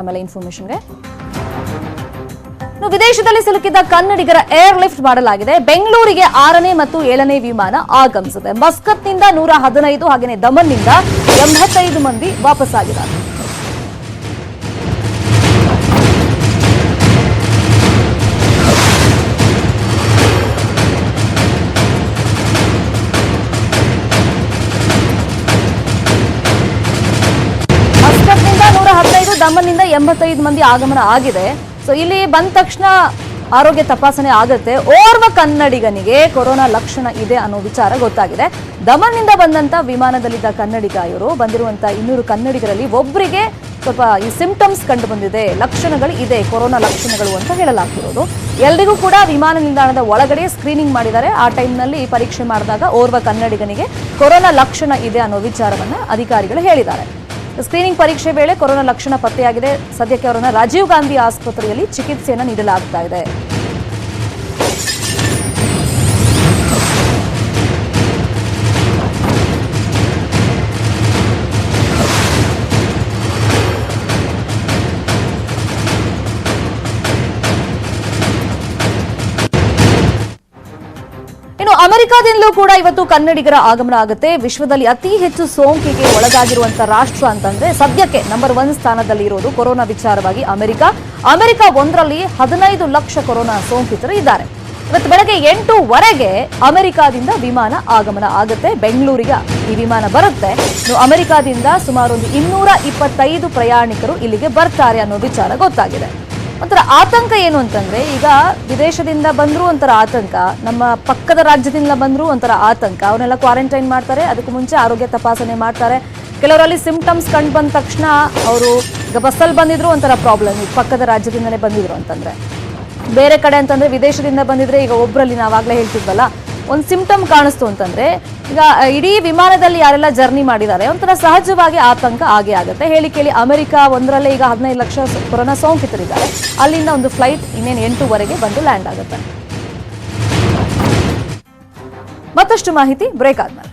ಆಮೇಲೆ ಇನ್ಫಾರ್ಮೇಶನ್ಗೆ ವಿದೇಶದಲ್ಲಿ ಸಿಲುಕಿದ್ದ ಕನ್ನಡಿಗರ ಏರ್ ಲಿಫ್ಟ್ ಮಾಡಲಾಗಿದೆ. ಬೆಂಗಳೂರಿಗೆ ಆರನೇ ಮತ್ತು ಏಳನೇ ವಿಮಾನ ಆಗಮಿಸಿದೆ. ಮಸ್ಕತ್ನಿಂದ ನೂರ ಹದಿನೈದು ಹಾಗೆಯೇ ದಮನ್ನಿಂದ ಎಂಬತ್ತೈದು ಮಂದಿ ವಾಪಸ್ಸಾಗಿದ್ದಾರೆ. ದಮನ್ನಿಂದ ಎಂಬತ್ತೈದು ಮಂದಿ ಆಗಮನ ಆಗಿದೆ. ಸೊ ಇಲ್ಲಿ ಬಂದ ತಕ್ಷಣ ಆರೋಗ್ಯ ತಪಾಸಣೆ ಆಗುತ್ತೆ. ಓರ್ವ ಕನ್ನಡಿಗನಿಗೆ ಕೊರೋನಾ ಲಕ್ಷಣ ಇದೆ ಅನ್ನೋ ವಿಚಾರ ಗೊತ್ತಾಗಿದೆ. ದಮನ್ನಿಂದ ಬಂದಂತ ವಿಮಾನದಲ್ಲಿದ್ದ ಕನ್ನಡಿಗ ಇವರು ಬಂದಿರುವಂತ ಇನ್ನೂರು ಕನ್ನಡಿಗರಲ್ಲಿ ಒಬ್ಬರಿಗೆ ಸ್ವಲ್ಪ ಈ ಸಿಂಪ್ಟಮ್ಸ್ ಕಂಡು ಬಂದಿದೆ. ಲಕ್ಷಣಗಳು ಇದೆ, ಕೊರೋನಾ ಲಕ್ಷಣಗಳು ಅಂತ ಹೇಳಲಾಗ್ತಿರೋದು. ಎಲ್ರಿಗೂ ಕೂಡ ವಿಮಾನ ನಿಲ್ದಾಣದ ಒಳಗಡೆ ಸ್ಕ್ರೀನಿಂಗ್ ಮಾಡಿದ್ದಾರೆ. ಆ ಟೈಮ್ನಲ್ಲಿ ಪರೀಕ್ಷೆ ಮಾಡಿದಾಗ ಓರ್ವ ಕನ್ನಡಿಗನಿಗೆ ಕೊರೋನಾ ಲಕ್ಷಣ ಇದೆ ಅನ್ನೋ ವಿಚಾರವನ್ನ ಅಧಿಕಾರಿಗಳು ಹೇಳಿದ್ದಾರೆ. ಸ್ಕ್ರೀನಿಂಗ್ ಪರೀಕ್ಷೆ ವೇಳೆ ಕೊರೋನಾ ಲಕ್ಷಣ ಪತ್ತೆಯಾಗಿದೆ. ಸದ್ಯಕ್ಕೆ ಅವರನ್ನು ರಾಜೀವ್ ಗಾಂಧಿ ಆಸ್ಪತ್ರೆಯಲ್ಲಿ ಚಿಕಿತ್ಸೆಯನ್ನು ನೀಡಲಾಗ್ತಾ ಇದೆ. ಅಮೆರಿಕಾದಿಂದಲೂ ಕೂಡ ಇವತ್ತು ಕನ್ನಡಿಗರ ಆಗಮನ ಆಗುತ್ತೆ. ವಿಶ್ವದಲ್ಲಿ ಅತಿ ಹೆಚ್ಚು ಸೋಂಕಿಗೆ ಒಳಗಾಗಿರುವಂತಹ ರಾಷ್ಟ್ರ ಅಂತಂದ್ರೆ ಸದ್ಯಕ್ಕೆ ನಂಬರ್ ಒನ್ ಸ್ಥಾನದಲ್ಲಿ ಇರೋದು ಕೊರೋನಾ ವಿಚಾರವಾಗಿ ಅಮೆರಿಕ. ಅಮೆರಿಕ ಒಂದರಲ್ಲಿ ಹದಿನೈದು ಲಕ್ಷ ಕೊರೋನಾ ಸೋಂಕಿತರು ಇದ್ದಾರೆ. ಇವತ್ತು ಬೆಳಗ್ಗೆ ಎಂಟೂವರೆಗೆ ಅಮೆರಿಕಾದಿಂದ ವಿಮಾನ ಆಗಮನ ಆಗುತ್ತೆ. ಬೆಂಗಳೂರಿಗೆ ಈ ವಿಮಾನ ಬರುತ್ತೆ. ಅಮೆರಿಕಾದಿಂದ ಸುಮಾರು ಒಂದು ಇನ್ನೂರ ಇಪ್ಪತ್ತೈದು ಪ್ರಯಾಣಿಕರು ಇಲ್ಲಿಗೆ ಬರ್ತಾರೆ ಅನ್ನೋ ವಿಚಾರ ಗೊತ್ತಾಗಿದೆ. ಒಂಥರ ಆತಂಕ ಏನು ಅಂತಂದ್ರೆ, ಈಗ ವಿದೇಶದಿಂದ ಬಂದರೂ ಒಂಥರ ಆತಂಕ, ನಮ್ಮ ಪಕ್ಕದ ರಾಜ್ಯದಿಂದ ಬಂದರೂ ಒಂಥರ ಆತಂಕ. ಅವನ್ನೆಲ್ಲ ಕ್ವಾರಂಟೈನ್ ಮಾಡ್ತಾರೆ, ಅದಕ್ಕೂ ಮುಂಚೆ ಆರೋಗ್ಯ ತಪಾಸಣೆ ಮಾಡ್ತಾರೆ. ಕೆಲವರಲ್ಲಿ ಸಿಂಪ್ಟಮ್ಸ್ ಕಂಡು ಬಂದ ತಕ್ಷಣ ಅವರು ಈಗ ಬಸ್ಸಲ್ಲಿ ಬಂದಿದ್ರು ಒಂಥರ ಪ್ರಾಬ್ಲಮ್ ಈಗ ಪಕ್ಕದ ರಾಜ್ಯದಿಂದಲೇ ಬಂದಿದ್ರು ಅಂತಂದ್ರೆ. ಬೇರೆ ಕಡೆ ಅಂತಂದ್ರೆ ವಿದೇಶದಿಂದ ಬಂದಿದ್ರೆ ಈಗ ಒಬ್ಬರಲ್ಲಿ ನಾವಾಗಲೇ ಹೇಳ್ತಿದ್ವಲ್ಲ ಒಂದು ಸಿಂಪ್ಟಮ್ ಕಾಣಿಸ್ತು ಅಂತಂದ್ರೆ, ಈಗ ಇಡೀ ವಿಮಾನದಲ್ಲಿ ಯಾರೆಲ್ಲ ಜರ್ನಿ ಮಾಡಿದ್ದಾರೆ, ಒಂಥರ ಸಹಜವಾಗಿ ಆತಂಕ ಆಗೇ ಆಗುತ್ತೆ. ಹೇಳಿ ಕೇಳಿ, ಅಮೆರಿಕ ಒಂದರಲ್ಲೇ ಈಗ ಹದಿನೈದು ಲಕ್ಷ ಕೊರೋನಾ ಸೋಂಕಿತರಿದ್ದಾರೆ. ಅಲ್ಲಿಂದ ಒಂದು ಫ್ಲೈಟ್ ಇನ್ನೇನು ಎಂಟೂವರೆಗೆ ಬಂದು ಲ್ಯಾಂಡ್ ಆಗುತ್ತೆ. ಮತ್ತಷ್ಟು ಮಾಹಿತಿ ಬ್ರೇಕ್ ಆದ್ಮೇಲೆ.